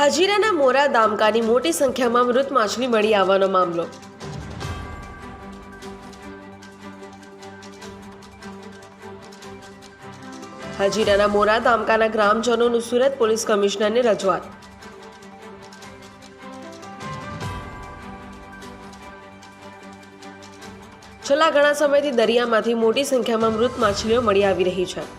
હજીરાના મોરા દામકાની મોટી સંખ્યામાં મૃત માછલી મળી આવવાનો મામલો. હજીરાના મોરા દામકાના ગ્રામજનોનું સુરત પોલીસ કમિશનરને રજૂઆત. છેલ્લા ઘણા સમયથી દરિયામાંથી મોટી સંખ્યામાં મૃત માછલીઓ મળી આવી રહી છે.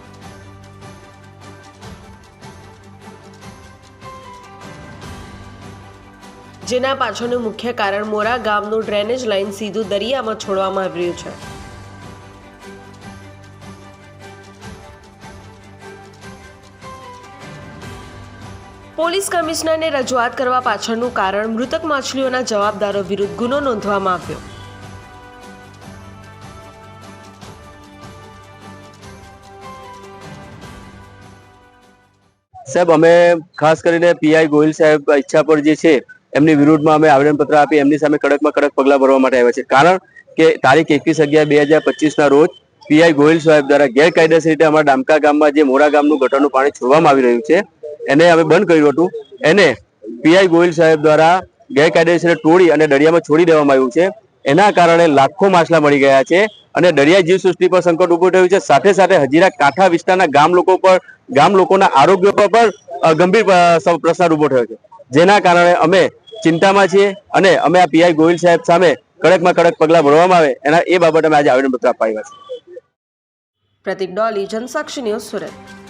જેના પાછળનું મુખ્ય કારણ મોરા ગામનું ડ્રેનેજ લાઇન સીધું દરિયામાં છોડવામાં આવી રહ્યું છે. પોલીસ કમિશનરને રજૂઆત કરવા પાછળનું કારણ મૃતક માછલીઓના જવાબદારો વિરુદ્ધ ગુનો નોંધવામાં આવ્યો. સાહેબ, અમે ખાસ કરીને પીઆઈ ગોહિલ સાહેબ ઈચ્છા પર જે છે એમની વિરુદ્ધમાં અમે આવેદનપત્ર આપી એમની સામે કડકમાં કડક પગલાં ભરવા માટે આવ્યા છે કારણ કે તારીખ એકવીસ અગિયાર બે હજાર પચીસના રોજ પીઆઈ ગોહિલ સાહેબ દ્વારા ગેરકાયદેસર રીતે અમારા ડામકા ગામમાં જે મોરા ગામનું ગટરનું પાણી છોડવામાં આવી રહ્યું છે, એને અમે બંધ કર્યું હતું. એને પીઆઈ ગોહિલ સાહેબ દ્વારા ગેરકાયદેસર તોડી અને દરિયામાં છોડી દેવામાં આવ્યું છે. એના કારણે લાખો માછલા મળી ગયા છે અને દરિયાઈ જીવસૃષ્ટિ પર સંકટ ઉભું થયું છે. સાથે સાથે હજીરા કાંઠા વિસ્તારના ગામ લોકો પર, ગામ લોકોના આરોગ્ય પર પણ ગંભીર પ્રશ્ન ઊભો થયો છે. જેના કારણે અમે ચિંતામાં છીએ અને અમે આ પીઆઈ ગોહિલ સાહેબ સામે કડકમાં કડક પગલાં ભરવામાં આવે એના એ બાબતે અમે આજે આવેદનપત્ર અપાવ્યા છે પ્રતિક ડોલી, જનસાક્ષી ન્યૂઝ સુરત.